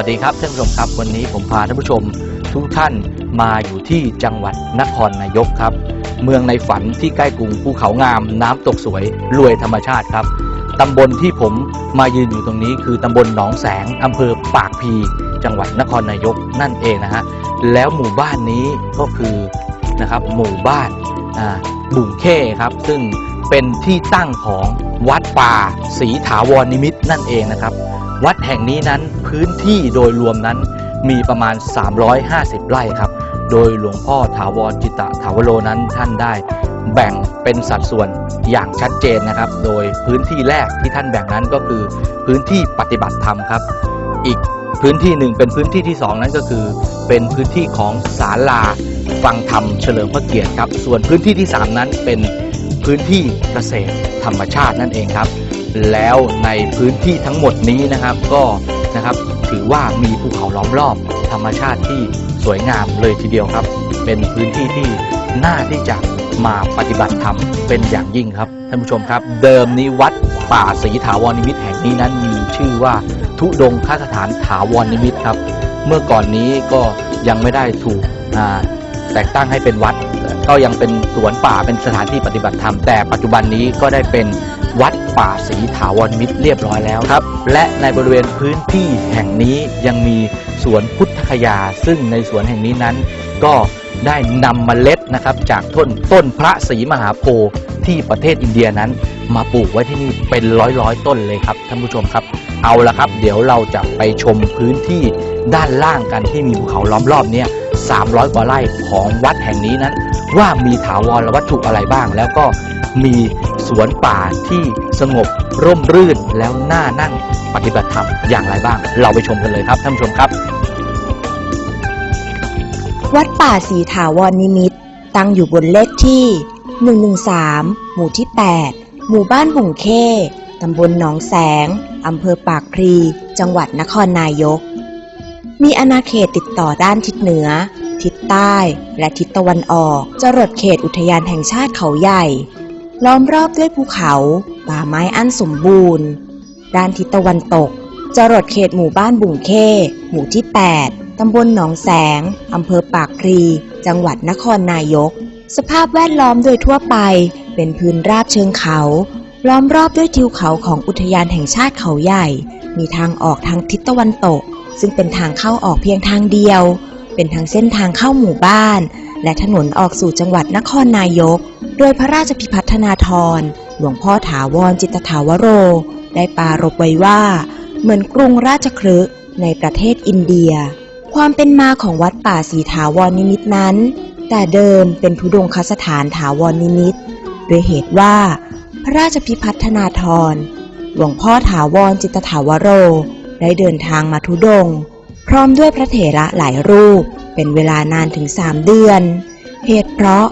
สวัสดีครับท่านผู้ชมครับวันนี้ผมพาท่านผู้ชมทุกท่านมาอยู่ที่จังหวัดนครนายกครับ เมืองในฝันที่ใกล้กรุงภูเขางาม น้ำตกสวยรวยธรรมชาติครับตำบลที่ผมมายืนอยู่ตรงนี้คือตำบลหนองแสงอำเภอปากพี จังหวัดนครนายกนั่นเองนะฮะแล้วหมู่บ้านนี้ก็คือนะครับหมู่บ้านบุ่งเข้ครับ ซึ่งเป็นที่ตั้งของวัดป่าศรีถาวรนิมิตนั่นเองนะครับ วัดแห่งนี้นั้นพื้นที่โดยรวมนั้นมีประมาณ 350 ไร่ครับ โดยหลวงพ่อถาวรจิตตถาวโรนั้นท่านได้แบ่งเป็นสัดส่วนอย่างชัดเจนนะครับ โดยพื้นที่แรกที่ท่านแบ่งนั้นก็คือพื้นที่ปฏิบัติธรรมครับ อีกพื้นที่หนึ่งเป็นพื้นที่ที่สองนั้นก็คือ เป็นพื้นที่ของศาลาฟังธรรมเฉลิมพระเกียรติครับ ส่วนพื้นที่ที่สามนั้นเป็นพื้นที่เกษตรธรรมชาตินั่นเองครับ แล้วในพื้นที่ทั้งหมดนี้นะครับก็นะครับถือว่ามีภูเขาล้อมรอบธรรมชาติที่สวยงามเลยทีเดียวครับ เป็นพื้นที่ที่น่าที่จะมาปฏิบัติธรรมเป็นอย่างยิ่งครับท่านผู้ชมครับ เดิมนี้วัดป่าศรีถาวรนิมิตแห่งนี้นั้นมีชื่อว่าทุดงคสถานถาวรนิมิตครับ เมื่อก่อนนี้ก็ยังไม่ได้ถูกแต่งตั้งให้เป็นวัด ก็ยังเป็นสวนป่าเป็นสถานที่ปฏิบัติธรรมแต่ปัจจุบันนี้ก็ได้เป็น วัดป่าศรีถาวรมิตรเรียบร้อยแล้วครับ และในบริเวณพื้นที่แห่งนี้ยังมีสวนพุทธคยา ซึ่งในสวนแห่งนี้นั้น ก็ได้นำเมล็ดนะครับ จากต้นต้นพระศรีมหาโพธิ์ที่ประเทศอินเดียนั้น มาปลูกไว้ที่นี่เป็นร้อยร้อยๆต้นเลยครับท่านผู้ชมครับ เอาละครับ เดี๋ยวเราจะไปชมพื้นที่ด้านล่างกันที่มีภูเขาล้อมรอบเนี่ย300 กว่าไร่ของวัดแห่งนี้นั้น ว่ามีถาวรวัตถุอะไรบ้าง แล้วก็มีสวนป่าที่สงบร่มรื่นแล้วน่านั่งปฏิบัติธรรมอย่างไรบ้าง เราไปชมกันเลยครับท่านผู้ชมครับ วัดป่าศรีถาวรนิมิต ตั้งอยู่บนเลขที่ 113 หมู่ที่ 8 หมู่บ้านบุ่งเข้ตำบลหนองแสง อำเภอปากพลี จังหวัดนครนายก มีอาณาเขตติดต่อด้านทิศเหนือ ทิศใต้ และทิศตะวันออก จรดเขตอุทยานแห่งชาติเขาใหญ่ ล้อมรอบด้วยภูเขา ป่าไม้อันสมบูรณ์ ด้านทิศตะวันตก จรดเขตหมู่บ้านบุ่งเข้ หมู่ที่ 8 ตำบลหนองแสง อำเภอปากพลี จังหวัดนครนายก สภาพแวดล้อมโดยทั่วไปเป็นพื้นราบเชิงเขา ล้อมรอบด้วยทิวเขาของอุทยานแห่งชาติเขาใหญ่ มีทางออกทางทิศตะวันตก ซึ่งเป็นทางเข้าออกเพียงทางเดียว เป็นทางเส้นทางเข้าหมู่บ้าน และถนนออกสู่จังหวัดนครนายก โดยพระราชพิพัฒนาธร หลวงพ่อถาวรจิตถาวโร ได้ปารภไว้ว่า เหมือนกรุงราชคฤห์ในประเทศอินเดีย ความเป็นมาของวัดป่าศรีถาวรนิมิตนั้น แต่เดิมเป็นทุดงคสถานถาวรนิมิตรโดยเหตุว่า ระราชพิพัฒนาธรหลวงพ่อถาวรจิตถาวโร ได้เดินทางมาทุดง พร้อมด้วยพระเถระหลายรูป เป็นเวลานานถึงสามเดือน เหตุเพราะ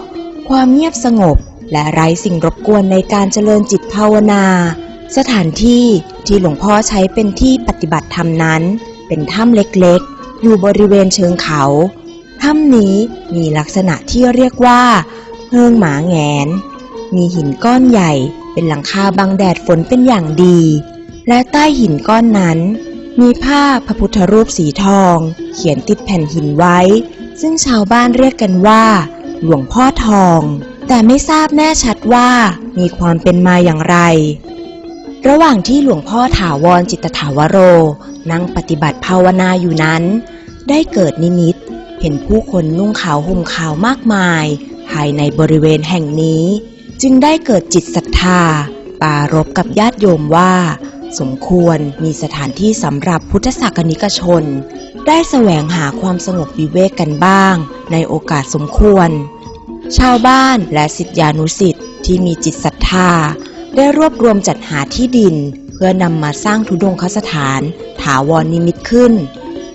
ความเงียบสงบและไร้สิ่งรบกวนในการเจริญจิตภาวนา สถานที่ที่หลวงพ่อใช้เป็นที่ปฏิบัติธรรมนั้น เป็นถ้ำเล็กๆ อยู่บริเวณเชิงเขา ถ้ำนี้มีลักษณะที่เรียกว่าเพิงหมาแงน มีหินก้อนใหญ่ เป็นหลังคาบังแดดฝนเป็นอย่างดี และใต้หินก้อนนั้น มีภาพพระพุทธรูปสีทอง เขียนติดแผ่นหินไว้ ซึ่งชาวบ้านเรียกกันว่า หลวงพ่อทอง แต่ไม่ทราบแน่ชัดว่ามีความเป็นมาอย่างไร ระหว่างที่หลวงพ่อถาวรจิตตถาวโร นั่งปฏิบัติภาวนาอยู่นั้น ได้เกิดนิมิต เห็นผู้คนนุ่งขาวห่มขาวมากมาย ภายในบริเวณแห่งนี้ จึงได้เกิดจิตศรัทธา ปารบกับญาติโยมว่า สมควรมีสถานที่สำหรับพุทธศาสนิกชน ได้แสวงหาความสงบวิเวกกันบ้าง ในโอกาสสมควร ชาวบ้านและสิทธิานุสิทธิ์ที่มีจิตศรัทธา ได้รวบรวมจัดหาที่ดิน เพื่อนำมาสร้างทุดงคสถาน ถาวรนิมิตขึ้น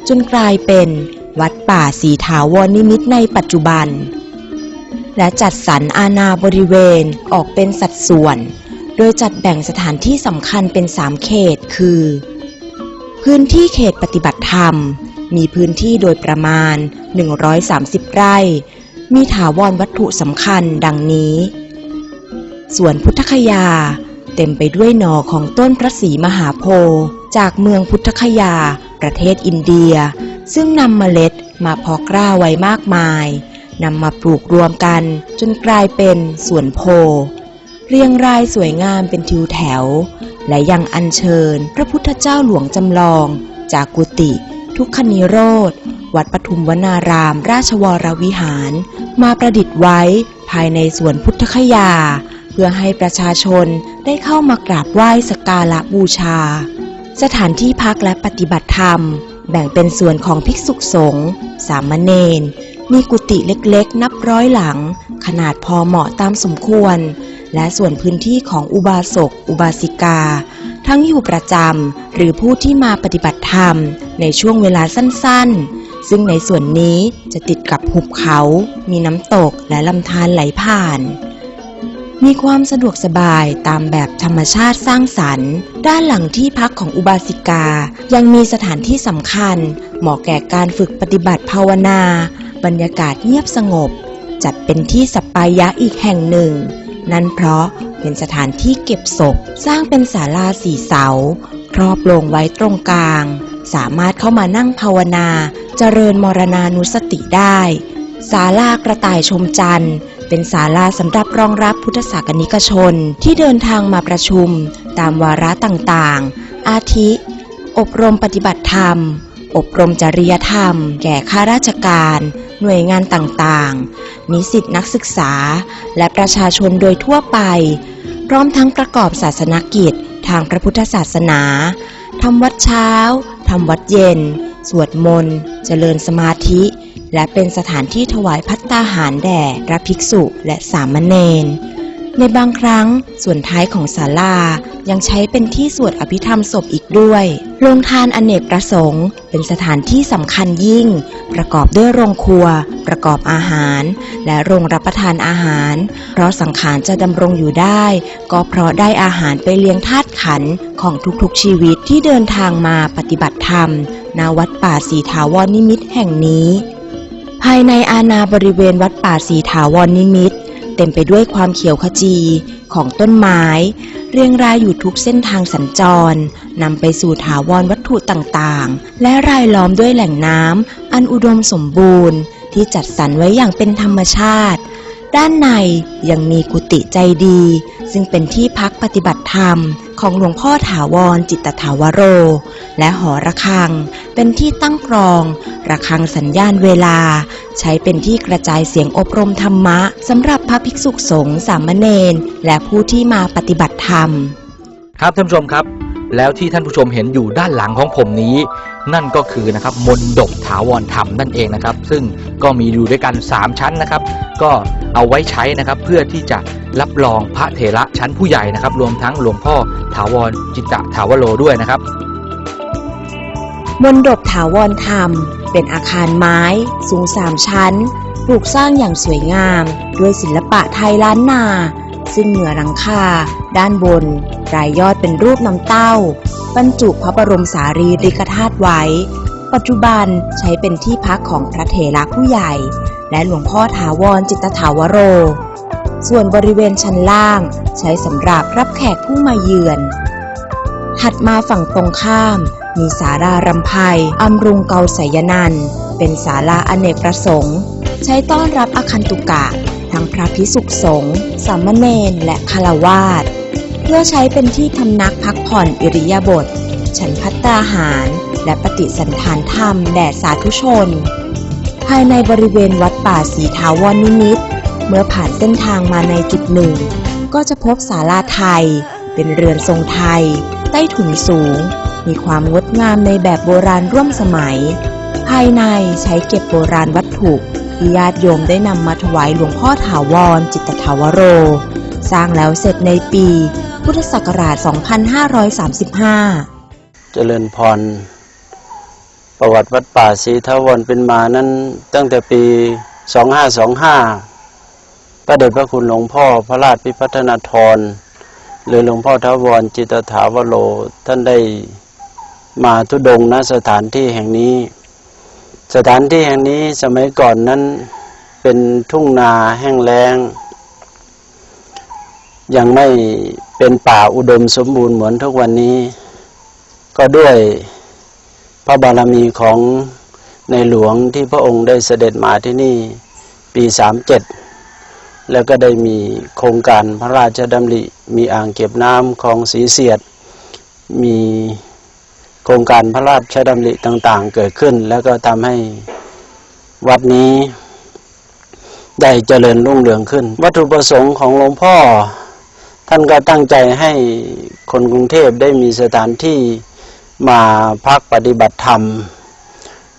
จนกลายเป็นวัดป่าสีถาวรนิมิตในปัจจุบัน และจัดสรรอาณาบริเวณออกเป็นสัดส่วน โดยจัดแบ่งสถานที่สำคัญเป็น 3 เขต คือ พื้นที่เขตปฏิบัติธรรม มีพื้นที่โดยประมาณ 130 ไร่ มีถาวรวัตถุสำคัญดังนี้สวนพุทธคยา เต็มไปด้วยหน่อของต้นพระศรีมหาโพธิ์จากเมืองพุทธคยา ประเทศอินเดีย ซึ่งนำเมล็ดมาเพาะกล้าไว้มากมาย นำมาปลูกรวมกันจนกลายเป็นสวนโพ เรียงรายสวยงามเป็นทิวแถว และยังอัญเชิญพระพุทธเจ้าหลวงจำลอง จากกุฏิทุกขนิโรธ วัดปทุมวนารามราชวรวิหาร มาประดิษฐ์ไว้ภายในสวนพุทธคยา เพื่อให้ประชาชนได้เข้ามากราบไหว้สการะบูชา สถานที่พักและปฏิบัติธรรม แบ่งเป็นส่วนของภิกษุสงฆ์สามเณร มีกุฏิเล็กๆ นับร้อยหลัง ขนาดพอเหมาะตามสมควร และส่วนพื้นที่ของอุบาสก อุบาสิกา ทั้งอยู่ประจำหรือผู้ที่มาปฏิบัติธรรม ในช่วงเวลาสั้นๆ ซึ่งในส่วนนี้จะติดกับหุบเขา มีน้ำตกและลำธารไหลผ่านมีความสะดวกสบายตามแบบธรรมชาติสร้างสรรค์ ด้านหลังที่พักของอุบาสิกา ยังมีสถานที่สำคัญ เหมาะแก่การฝึกปฏิบัติภาวนา บรรยากาศเงียบสงบ จัดเป็นที่สัปปายะอีกแห่งหนึ่ง นั่นเพราะเป็นสถานที่เก็บศพสร้างเป็นศาลาสี่เสา ครอบโลงไว้ตรงกลาง สามารถเข้ามานั่งภาวนาเจริญมรณานุสติได้ศาลากระต่ายชมจันทร์ เป็นศาลาสำหรับรองรับพุทธศาสนิกชนที่เดินทางมาประชุม ตามวาระต่างๆ อาทิ อบรมปฏิบัติธรรม อบรมจริยธรรม แก่ข้าราชการ หน่วยงานต่างๆ นิสิตนักศึกษา และประชาชนโดยทั่วไป พร้อมทั้งประกอบศาสนกิจ ทางพระพุทธศาสนา ทำวัดเช้า ทำวัดเย็น สวดมนต์ เจริญสมาธิ และเป็นสถานที่ถวายพัตตาหารแด่พระภิกษุและสามเณร ในบางครั้งส่วนท้ายของศาลา ยังใช้เป็นที่สวดอภิธรรมศพอีกด้วย โรงทานอเนกประสงค์ เป็นสถานที่สำคัญยิ่ง ประกอบด้วยโรงครัว ประกอบอาหาร และโรงรับประทานอาหาร เพราะสังขารจะดำรงอยู่ได้ ก็เพราะได้อาหารไปเลี้ยงธาตุขันธ์ของทุกๆชีวิตที่เดินทางมาปฏิบัติธรรมณวัดป่าสีถาวรนิมิตแห่งนี้ ภายในอาณาบริเวณวัดป่าสีถาวรนิมิตเต็มไปด้วยความเขียวขจี ของต้นไม้ เรียงรายอยู่ทุกเส้นทางสัญจรนำไปสู่ถาวรวัตถุต่างๆ และรายล้อมด้วยแหล่งน้ำอันอุดมสมบูรณ์ ที่จัดสรรไว้อย่างเป็นธรรมชาติ ด้านในยังมีกุฏิใจดี ซึ่งเป็นที่พักปฏิบัติธรรม ของหลวงพ่อถาวรจิตถาวโร และหอระฆัง เป็นที่ตั้งกรอง ระฆังสัญญาณเวลา ใช้เป็นที่กระจายเสียงอบรมธรรมะสำหรับพระภิกษุสงฆ์สามเณรและผู้ที่มาปฏิบัติธรรม ครับท่านผู้ชมครับ แล้วที่ท่านผู้ชมเห็นอยู่ด้านหลังของผมนี้ นั่นก็คือนะครับมนดบถาวรธรรมนั่นเองนะครับ ซึ่งก็มีอยู่ด้วยกัน 3 ชั้นนะครับ ก็ เอาไว้ใช้นะครับ เพื่อที่จะรับรองพระเถระชั้นผู้ใหญ่นะครับ รวมทั้งหลวงพ่อถาวรจิตตถาวโรด้วยนะครับมนดบถาวรธรรม เป็นอาคารไม้สูงสามชั้นปลูกสร้างอย่างสวยงาม ด้วยศิลปะไทยล้านนา ซึ่งเหนือหลังคา ด้านบน รายยอดเป็นรูปน้ำเต้า บรรจุพระบรมสารีริกธาตุไว้ ปัจจุบันใช้เป็นที่พักของพระเถระผู้ใหญ่ และหลวงพ่อถาวรจิตตถาวโร ส่วนบริเวณชั้นล่างใช้สำหรับรับแขกผู้มาเยือน ถัดมาฝั่งตรงข้าม มีศาลารำไพอำรุงเกาสยนัน เป็นศาลาอเนกประสงค์ ใช้ต้อนรับอคันตุกะ ทั้งพระพิสุสงฆ์สามเณรและคารวาสเพื่อใช้เป็นที่พำนักพักผ่อนอิริยาบถฉันพัตตาหาร และปฏิสันทานธรรมแด่สาธุชนายในบริเวณวัดป่าสีทาวรนิมิต เมื่อผ่านเส้นทางมาในจุดหนึ่ง ก็จะพบศาลาไทย เป็นเรือนทรงไทย ใต้ถุนสูง มีความงดงามในแบบโบราณร่วมสมัย ภายในใช้เก็บโบราณวัตถุที่ญาติโยมได้นำมาถวายหลวงพ่อถาวร จิตตถาวโร สร้างแล้วเสร็จในปี พุทธศักราช 2535 เจริญพร ประวัติวัดป่าศรีทาวรเป็นมานั้น ตั้งแต่ปี 2525 พระเดชพระคุณหลวงพ่อพระราชพิพัฒนาธรหรือหลวงพ่อทาวรจิตถาวโรท่านได้มาทุดงณสถานที่แห่งนี้ สถานที่แห่งนี้สมัยก่อนนั้นเป็นทุ่งนาแห้งแล้ง ยังไม่เป็นป่าอุดมสมบูรณ์เหมือนทุกวันนี้ ก็ด้วย พระบารมีของในหลวงที่พระองค์ได้เสด็จมาที่นี่ปี37แล้วก็ได้มีโครงการพระราชดำริ มีอ่างเก็บน้ำของสีเสียด มีโครงการพระราชดำริต่างๆ เกิดขึ้น แล้วก็ทำให้วัดนี้ได้เจริญรุ่งเรืองขึ้น วัตถุประสงค์ของหลวงพ่อ ท่านก็ตั้งใจให้คนกรุงเทพได้มีสถานที่ มาพักปฏิบัติธรรม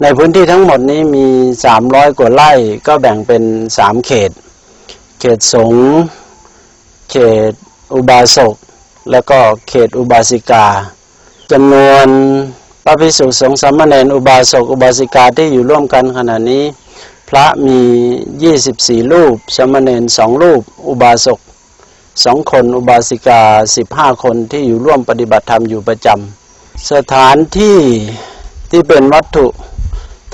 ในพื้นที่ทั้งหมดนี้มี 300 กว่าไร่ก็แบ่งเป็น 3 เขต เขตสงฆ์เขตอุบาสก แล้วก็เขตอุบาสิกาจำนวนพระภิกษุสงฆ์สามเณรอุบาสกอุบาสิกาที่อยู่ร่วมกันขณะนี้ พระมี 24 รูปสามเณรสองรูป อุบาสกสองคนอุบาสิกา 15 คนที่อยู่ร่วมปฏิบัติธรรมอยู่ประจำ สถานที่ที่เป็นวัตถุ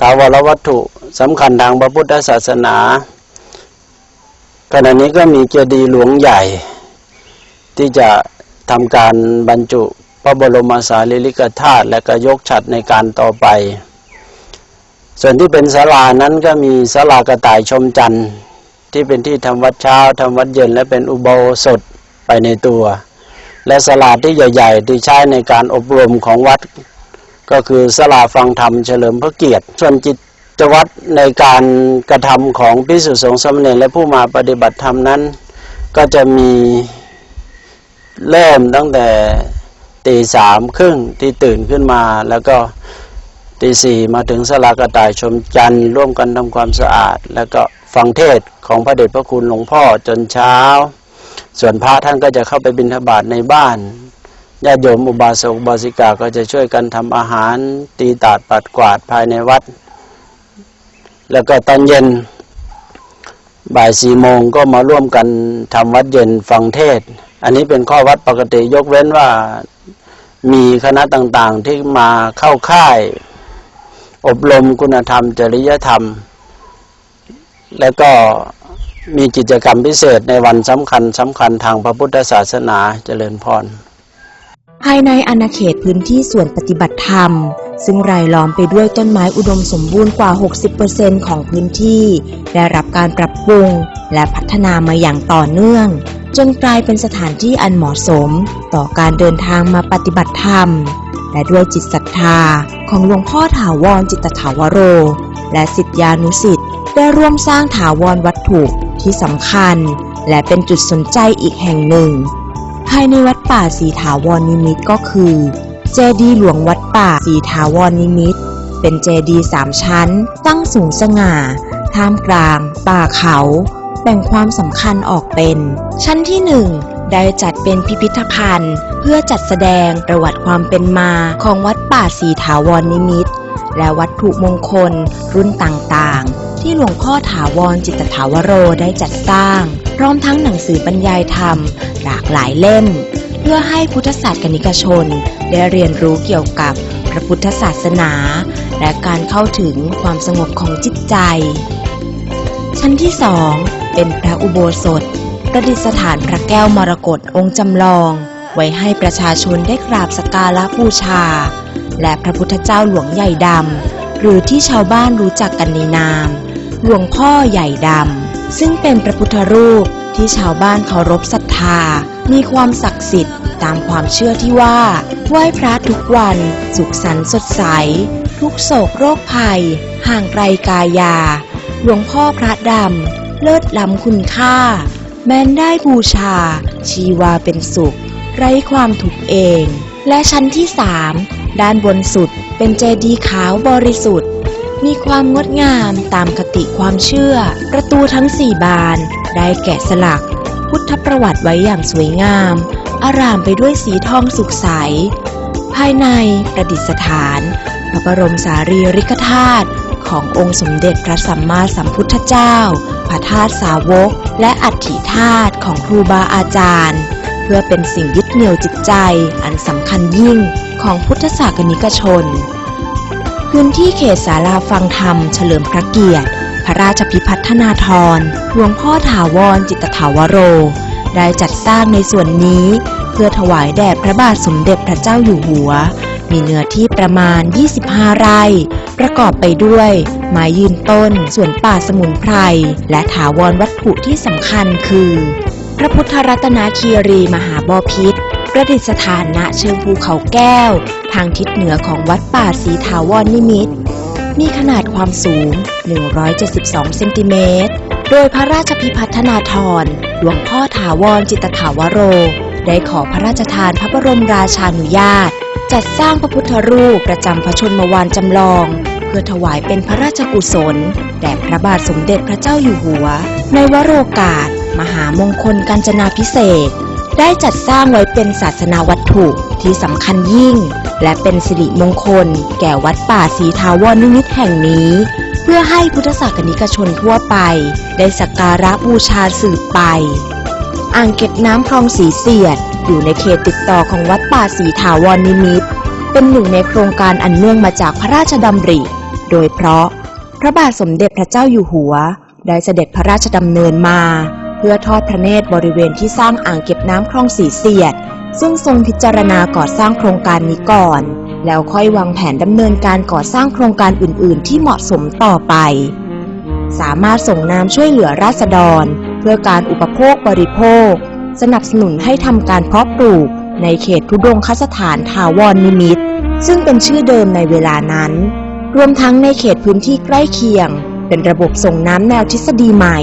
ถาวรวัตถุสำคัญทางพระพุทธศาสนา ขณะนี้ก็มีเจดีย์หลวงใหญ่ ที่จะทำการบรรจุพระบรมสารีริกธาตุและก็ยกฉัดในการต่อไป ส่วนที่เป็นศาลานั้นก็มีศาลากระต่ายชมจันทร์ที่เป็นที่ทำวัดเช้าทำวัดเย็นและเป็นอุโบสถไปในตัว และศาลาที่ใหญ่ ๆ ที่ใช้ในการอบรมของวัด ก็คือศาลาฟังธรรมเฉลิมพระเกียรติ ส่วนจิตวัตรในการกระทำของพิสุสงฆ์สมเณรและผู้มาปฏิบัติธรรมนั้น ก็จะมีเริ่มตั้งแต่ตีสามครึ่งที่ตื่นขึ้นมาแล้วก็ตีสี่มาถึงสลากระต่ายชมจันทร์ร่วมกันทำความสะอาด แล้วก็ฟังเทศของพระเดชพระคุณหลวงพ่อจนเช้า ส่วนพระท่านก็จะเข้าไปบิณฑบาตในบ้านญาติโยมอุบาสกอุบาสิกาก็จะช่วยกันทำอาหาร ตีตาดปัดกวาดภายในวัด แล้วก็ตอนเย็นบ่ายสี่โมงก็มาร่วมกันทำวัดเย็นฟังเทศ อันนี้เป็นข้อวัดปกติยกเว้นว่ามีคณะต่างๆที่มาเข้าค่าย อบรมคุณธรรม จริยธรรม แล้วก็ มีกิจกรรมพิเศษในวันสำคัญสำคัญทางพระพุทธศาสนาเจริญพร ภายในอาณาเขตพื้นที่ส่วนปฏิบัติธรรม ซึ่งรายล้อมไปด้วยต้นไม้อุดมสมบูรณ์กว่า 60%ของพื้นที่ ได้รับการปรับปรุงและพัฒนามาอย่างต่อเนื่อง จนกลายเป็นสถานที่อันเหมาะสม ต่อการเดินทางมาปฏิบัติธรรม และด้วยจิตศรัทธาของหลวงพ่อถาวรจิตถาวโร และสิทธิานุสิทธิ์ได้ร่วมสร้างถาวรวัตถุ ที่สำคัญ และเป็นจุดสนใจอีกแห่งหนึ่ง ภายในวัดป่าสีถาวรนิมิตก็คือ เจดีย์หลวงวัดป่าสีถาวรนิมิต เป็นเจดีย์สามชั้น ตั้งสูงสง่า ท่ามกลาง ป่าเขา แบ่งความสำคัญออกเป็น ชั้นที่หนึ่งได้จัดเป็นพิพิธภัณฑ์ เพื่อจัดแสดงประวัติความเป็นมาของวัดป่าสีถาวรนิมิต และวัตถุมงคลรุ่นต่างๆ ที่หลวงพ่อถาวรจิตตถาวโรได้จัดสร้าง พร้อมทั้งหนังสือบรรยายธรรม หลากหลายเล่ม เพื่อให้พุทธศาสนิกชน ได้เรียนรู้เกี่ยวกับพระพุทธศาสนา และการเข้าถึงความสงบของจิตใจ ชั้นที่สองเป็นพระอุโบสถ ประดิษฐานพระแก้วมรกตองค์จำลอง ไว้ให้ประชาชนได้กราบสักการะบูชา และพระพุทธเจ้าหลวงใหญ่ดำหรือที่ชาวบ้านรู้จักกันในนาม หลวงพ่อใหญ่ดำ ซึ่งเป็นพระพุทธรูปที่ชาวบ้านเคารพศรัทธา มีความศักดิ์สิทธิ์ตามความเชื่อที่ว่า ไหว้พระทุกวัน สุขสันต์สดใส ทุกโศกโรคภัย ห่างไกลกายา หลวงพ่อพระดำ เลิศล้ำคุณค่า แม้นได้บูชา ชีวาเป็นสุข ไร้ความถูกเอง และชั้นที่สามด้านบนสุดเป็นเจดีย์ขาวบริสุทธิ์ มีความงดงามตามค ติความเชื่อ ประตูทั้งสี่บาน ได้แกะสลัก พุทธประวัติไว้อย่างสวยงาม อารามไปด้วยสีทองสุกใส ภายในประดิษฐาน พระบรมสารีริกธาตุขององค์สมเด็จพระสัมมาสัมพุทธเจ้า พระธาตุสาวก และอัฐิธาตุของครูบาอาจารย์ เพื่อเป็นสิ่งยึดเหนี่ยวจิตใจอันสำคัญยิ่งของพุทธศาสนิกชน พื้นที่เขตศาลาฟังธรรมเฉลิมพระเกียรติ พระราชพิพัฒนาธรหลวงพ่อถาวรจิตถาวโร ได้จัดสร้างในส่วนนี้ เพื่อถวายแด่พระบาทสมเด็จพระเจ้าอยู่หัว มีเนื้อที่ประมาณ 25 ไร่ ประกอบไปด้วย ไม้ยืนต้น สวนป่าสมุนไพร และถาวรวัตถุที่สำคัญคือ พระพุทธรัตนาคีรีมหาบอพิตรประดิษฐานณเชิงภูเขาแก้ว ทางทิศเหนือของวัดป่าศรีถาวรนิมิตร มีขนาดความสูง 172 เซนติเมตร โดยพระราชพิพัฒนาธรหลวงพ่อถาวรจิตถาวโร ได้ขอพระราชทานพระบรมราชานุญาต จัดสร้างพระพุทธรูปประจำพระชนมวานจำลอง เพื่อถวายเป็นพระราชกุศล แด่พระบาทสมเด็จพระเจ้าอยู่หัว ในวโรกาส มหามงคลกาญจนาพิเศษ ได้จัดสร้างไว้เป็นศาสนาวัตถุที่สำคัญยิ่ง และเป็นสิริมงคล แก่วัดป่าศรีทาวรนิมิตรแห่งนี้ เพื่อให้พุทธศาสนิกชนทั่วไป ได้สักการะบูชาสืบไป อ่างเก็บน้ำคลองสีเสียด อยู่ในเขตติดต่อของวัดป่าศรีถาวรนิมิตรเป็นหนึ่งในโครงการอันเนื่องมาจากพระราชดำริ โดยเพราะ พระบาทสมเด็จพระเจ้าอยู่หัว ได้เสด็จพระราชดำเนินมา เพื่อทอดพระเนตรบริเวณที่สร้างอ่างเก็บน้ำคลองสีเสียด ซึ่งทรงพิจารณาก่อสร้างโครงการนี้ก่อน แล้วค่อยวางแผนดำเนินการก่อสร้างโครงการอื่น ๆ ที่เหมาะสมต่อไป สามารถส่งน้ำช่วยเหลือราษฎร เพื่อการอุปโภคบริโภค สนับสนุนให้ทำการเพาะปลูก ในเขตทุดงคสถานทาวรนิมิต ซึ่งเป็นชื่อเดิมในเวลานั้น รวมทั้งในเขตพื้นที่ใกล้เคียง เป็นระบบส่งน้ำแนวทฤษฎีใหม่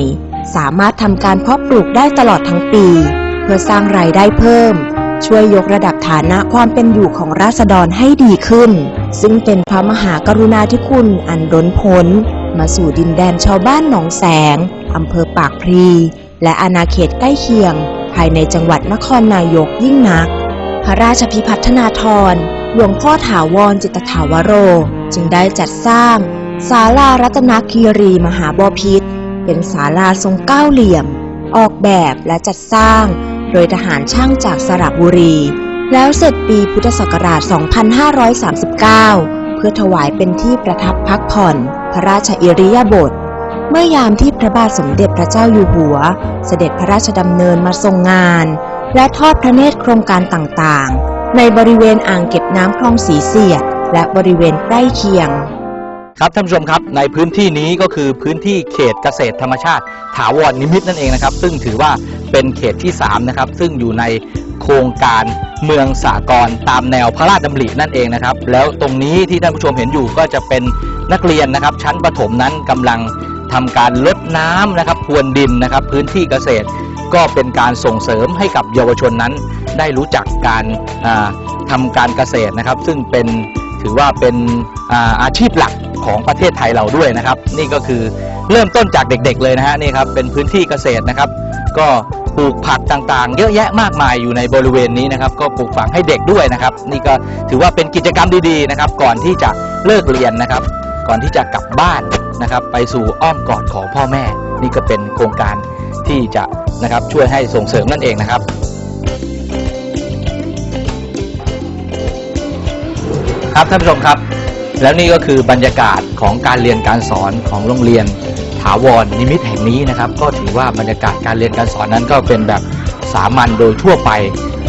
สามารถทำการเพาะปลูกได้ตลอดทั้งปี เพื่อสร้างรายได้เพิ่ม ช่วยยกระดับฐานะความเป็นอยู่ของราษฎรให้ดีขึ้น ซึ่งเป็นพระมหากรุณาธิคุณอันล้นพ้น มาสู่ดินแดนชาวบ้านหนองแสงอำเภอปากพลี และอาณาเขตใกล้เคียง ภายในจังหวัดนครนายกยิ่งนัก พระราชพิพัฒนาธรหลวงพ่อถาวรจิตถาวโร จึงได้จัดสร้างศาลารัตนคีรีมหาบพิตรเป็นศาลาทรงเก้าเหลี่ยม ออกแบบและจัดสร้าง โดยทหารช่างจากสระบุรี แล้วเสร็จปีพุทธศักราช 2539 เพื่อถวายเป็นที่ประทับพักผ่อน พระราชอิริยาบถเมื่อยามที่พระบาทสมเด็จพระเจ้าอยู่หัว เสด็จพระราชดำเนินมาทรงงาน และทอดพระเนตรโครงการต่างๆ ในบริเวณอ่างเก็บน้ำคลองสีเสียด และบริเวณใกล้เคียง ครับท่านผู้ชมครับในพื้นที่นี้ก็คือพื้นที่เขตเกษตรธรรมชาติถาวรนิมิตนั่นเองนะครับ ซึ่งถือว่า เป็นเขตที่ 3 นะครับ ซึ่งอยู่ในโครงการเมืองสากรตามแนวพระราชดำรินั่นเองนะครับ แล้วตรงนี้ที่ท่านผู้ชมเห็นอยู่ก็จะเป็นนักเรียนนะครับ ชั้นประถมนั้นกำลังทำการลดน้ำนะครับพรวนดินนะครับ พื้นที่เกษตร ก็เป็นการส่งเสริมให้กับเยาวชนนั้น ได้รู้จักการอ่าทำการเกษตรนะครับ ซึ่งเป็นถือว่าเป็นอาอาชีพหลักของประเทศไทยเราด้วยนะครับ นี่ก็คือเริ่มต้นจากเด็กๆเลยนะฮะนี่ครับเป็นพื้นที่เกษตรนะครับ ก็ปลูกผักต่างๆ เยอะแยะมากมายอยู่ในบริเวณนี้นะครับ ก็ปลูกฝังให้เด็กด้วยนะครับ นี่ก็ถือว่าเป็นกิจกรรมดีๆนะครับ ก่อนที่จะเลิกเรียนนะครับ ก่อนที่จะกลับบ้านนะครับ ไปสู่อ้อมกอดของพ่อแม่ นี่ก็เป็นโครงการที่จะนะครับช่วยให้ส่งเสริมนั่นเองนะครับครับท่านผู้ชมครับ แล้วนี่ก็คือบรรยากาศของการเรียนการสอนของโรงเรียนาวรนิมิตแห่งนี้นะครับ ก็ถือว่าบรรยากาศการเรียนการสอนนั้นก็เป็นแบบสามัญโดยทั่วไป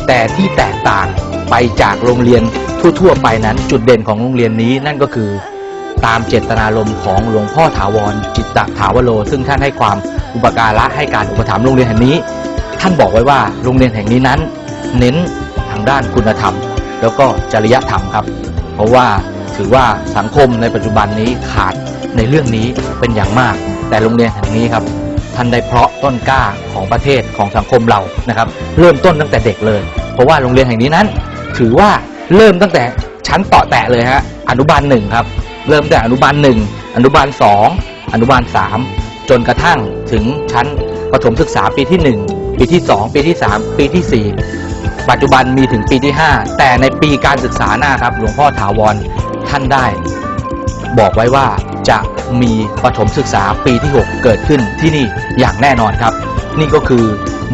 แต่ที่แตกต่างไปจากโรงเรียนทั่วๆ ไปนั้น จุดเด่นของโรงเรียนนี้นั่นก็คือตามเจตนารมณ์ของหลวงพ่อถาวรจิตตถาวโร ซึ่งท่านให้ความอุปการะให้การอุปถัมภ์โรงเรียนแห่งนี้ ท่านบอกไว้ว่าโรงเรียนแห่งนี้นั้น เน้นทางด้านคุณธรรม แล้วก็จริยธรรมครับ เพราะว่าถือว่าสังคมในปัจจุบันนี้ขาดในเรื่องนี้เป็นอย่างมาก แต่โรงเรียนแห่งนี้ครับท่านได้เพาะต้นกล้าของประเทศของสังคมเรานะครับ เริ่มต้นตั้งแต่เด็กเลย เพราะว่าโรงเรียนแห่งนี้นั้น ถือว่าเริ่มตั้งแต่ชั้นต่อแตะเลยฮะอนุบาลหนึ่งครับ เริ่มแต่อนุบาลหนึ่งอนุบาลสองอนุบาลสามจนกระทั่งถึงชั้นประถมศึกษาปีที่หนึ่งปีที่สองปีที่สามปีที่สี่ปัจจุบันมีถึงปีที่ 5 แต่ในปีการศึกษาหน้าครับ หลวงพ่อถาวรท่านได้ บอกไว้ว่าจะ มีปฐมศึกษาปีที่ 6 เกิดขึ้นที่นี่อย่างแน่นอนครับ นี่ก็คือ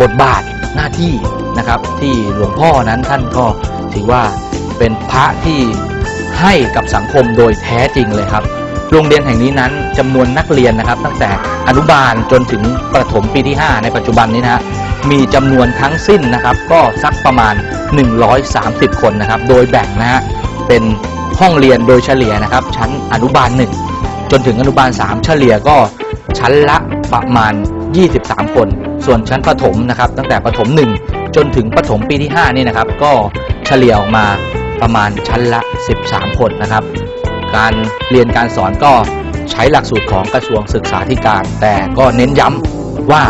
บทบาทหน้าที่นะครับ ที่หลวงพ่อนั้นท่านก็ถือว่าเป็นพระที่ให้กับสังคมโดยแท้จริงเลยครับ โรงเรียนแห่งนี้นั้นจำนวนนักเรียนนะครับ ตั้งแต่อนุบาลจนถึงประถมปีที่ 5 ในปัจจุบันนี้นะฮะมีจำนวนทั้งสิ้นนะครับ ก็สักประมาณ 130 คนนะครับ โดยแบ่งนะฮะเป็นห้องเรียนโดยเฉลี่ยนะครับ ชั้นอนุบาลหนึ่ง จนถึงอนุบาล 3 เฉลี่ยก็ชั้นละประมาณ 23 คน ส่วนชั้นประถมนะครับ ตั้งแต่ประถม 1 จนถึงประถมปีที่5นี่นะครับ ก็เฉลี่ยออกมาประมาณชั้นละ 13 คนนะครับ การเรียนการสอนก็ใช้หลักสูตรของกระทรวงศึกษาธิการ แต่ก็เน้นย้ำว่า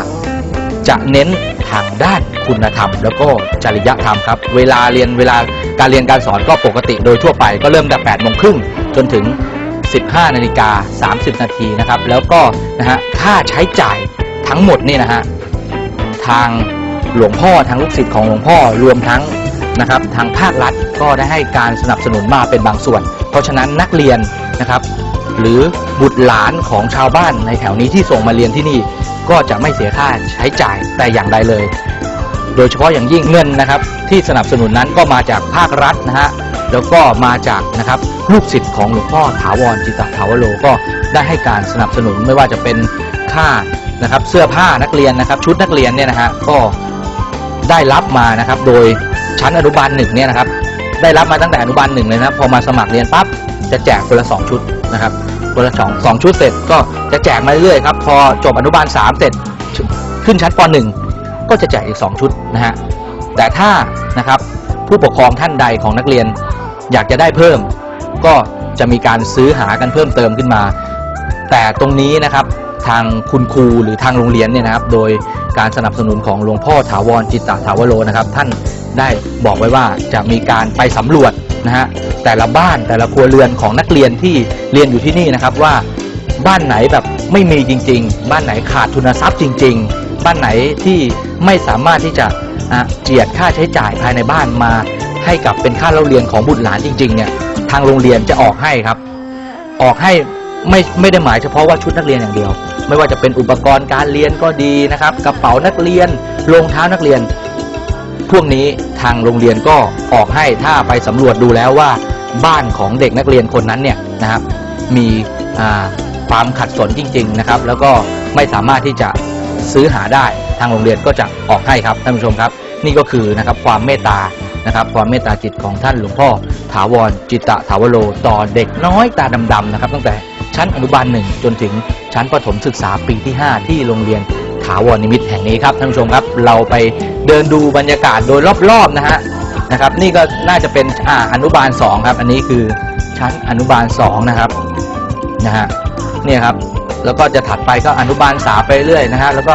จะเน้นทางด้านคุณธรรม แล้วก็จริยธรรมครับ เวลาเรียนเวลาการเรียนการสอนก็ปกติโดยทั่วไปก็เริ่มแต่8โมงครึ่งจนถึง 15นาฬิกา30 นาทีนะครับ แล้วก็นะฮะค่าใช้จ่ายทั้งหมดนี่นะฮะทางหลวงพ่อทางลูกศิษย์ของหลวงพ่อรวมทั้งนะครับ ทางภาครัฐก็ได้ให้การสนับสนุนมาเป็นบางส่วน เพราะฉะนั้นนักเรียนนะครับ หรือบุตรหลานของชาวบ้านในแถวนี้ที่ส่งมาเรียนที่นี่ก็จะไม่เสียค่าใช้จ่ายแต่อย่างใดเลย โดยเฉพาะอย่างยิ่งเงินนะครับ ที่สนับสนุนนั้นก็มาจากภาครัฐนะฮะ แล้วก็มาจากนะครับลูกศิษย์ของหลวงพ่อถาวรจิตตถาวโรก็ได้ให้การสนับสนุนไม่ว่าจะเป็นค่านะครับเสื้อผ้านักเรียนนะครับ ชุดนักเรียนเนี่ยนะฮะก็ได้รับมานะครับ โดยชั้นอนุบาลหนึ่งเนี่ยนะครับ ได้รับมาตั้งแต่อนุบาลหนึ่งเลยนะพอมาสมัครเรียนปั๊บจะแจกคนละสองชุดนะครับคนละสองสองชุดเสร็จก็จะแจกมาเรื่อยครับ พอจบอนุบาลสามเสร็จขึ้นชั้นปหนึ่งก็จะแจกอีก2ชุดนะฮะแต่ถ้านะครับผู้ปกครองท่านใดของนักเรียน อยากจะได้เพิ่ม ก็จะมีการซื้อหากันเพิ่มเติมขึ้นมา แต่ตรงนี้นะครับทางคุณครูหรือทางโรงเรียนเนี่ยนะครับ โดยการสนับสนุนของหลวงพ่อถาวรจิตตถาวโรนะครับ ท่านได้บอกไว้ว่าจะมีการไปสำรวจนะฮะแต่ละบ้านแต่ละครัวเรือนของนักเรียนที่เรียนอยู่ที่นี่นะครับว่าบ้านไหนแบบไม่มีจริง ๆ บ้านไหนขาดทุนทรัพย์จริง ๆ บ้านไหนที่ไม่สามารถที่จะะเจียดค่าใช้จ่ายภายในบ้านมา ให้กับเป็นค่าเล่าเรียนของบุตรหลานจริงๆเนี่ยทางโรงเรียนจะออกให้ครับ ออกให้ไม่ไม่ได้หมายเฉพาะว่าชุดนักเรียนอย่างเดียว ไม่ว่าจะเป็นอุปกรณ์การเรียนก็ดีนะครับ กระเป๋านักเรียนรองเท้านักเรียน พวกนี้ทางโรงเรียนก็ออกให้ถ้าไปสำรวจดูแล้วว่า บ้านของเด็กนักเรียนคนนั้นเนี่ยนะครับ มีความขัดสนจริง ๆนะครับ แล้วก็ไม่สามารถที่จะซื้อหาได้ทางโรงเรียนก็จะออกให้ครับท่านผู้ชมครับ นี่ก็คือนะครับความเมตตา นะครับความเมตตาจิตของท่านหลวงพ่อถาวรจิตตะถาวโรต่อเด็กน้อยตาดำๆนะครับตั้งแต่ชั้นอนุบาลหนึ่งจนถึงชั้นประถมศึกษาปีที่ 5 ที่โรงเรียนถาวรนิมิตแห่งนี้ครับท่านผู้ชมครับเราไปเดินดูบรรยากาศโดยรอบๆนะฮะนะครับ นี่ก็น่าจะเป็นอ่าอนุบาล2ครับ อันนี้คือชั้นอนุบาล2นะครับนะฮะเนี่ยครับแล้วก็จะถัดไปก็อนุบาลสามไปเรื่อยนะฮะแล้วก็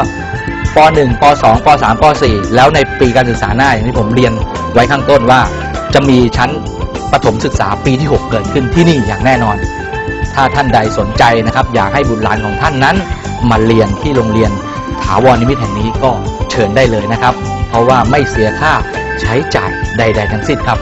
.1 ป .2 ป .3 ป .4 แล้วในปีการศึกษาหน้าอย่างที่ผมเรียนไว้ข้างต้นว่า จะมีชั้นประถมศึกษาปีที่ 6 เกิดขึ้นที่นี่อย่างแน่นอน ถ้าท่านใดสนใจนะครับ อยากให้บุตรหลานของท่านนั้น มาเรียนที่โรงเรียนถาวรนิมิตแห่งนี้ก็เชิญได้เลยนะครับ เพราะว่าไม่เสียค่าใช้จ่ายใด ๆ ทั้งสิ้นครับ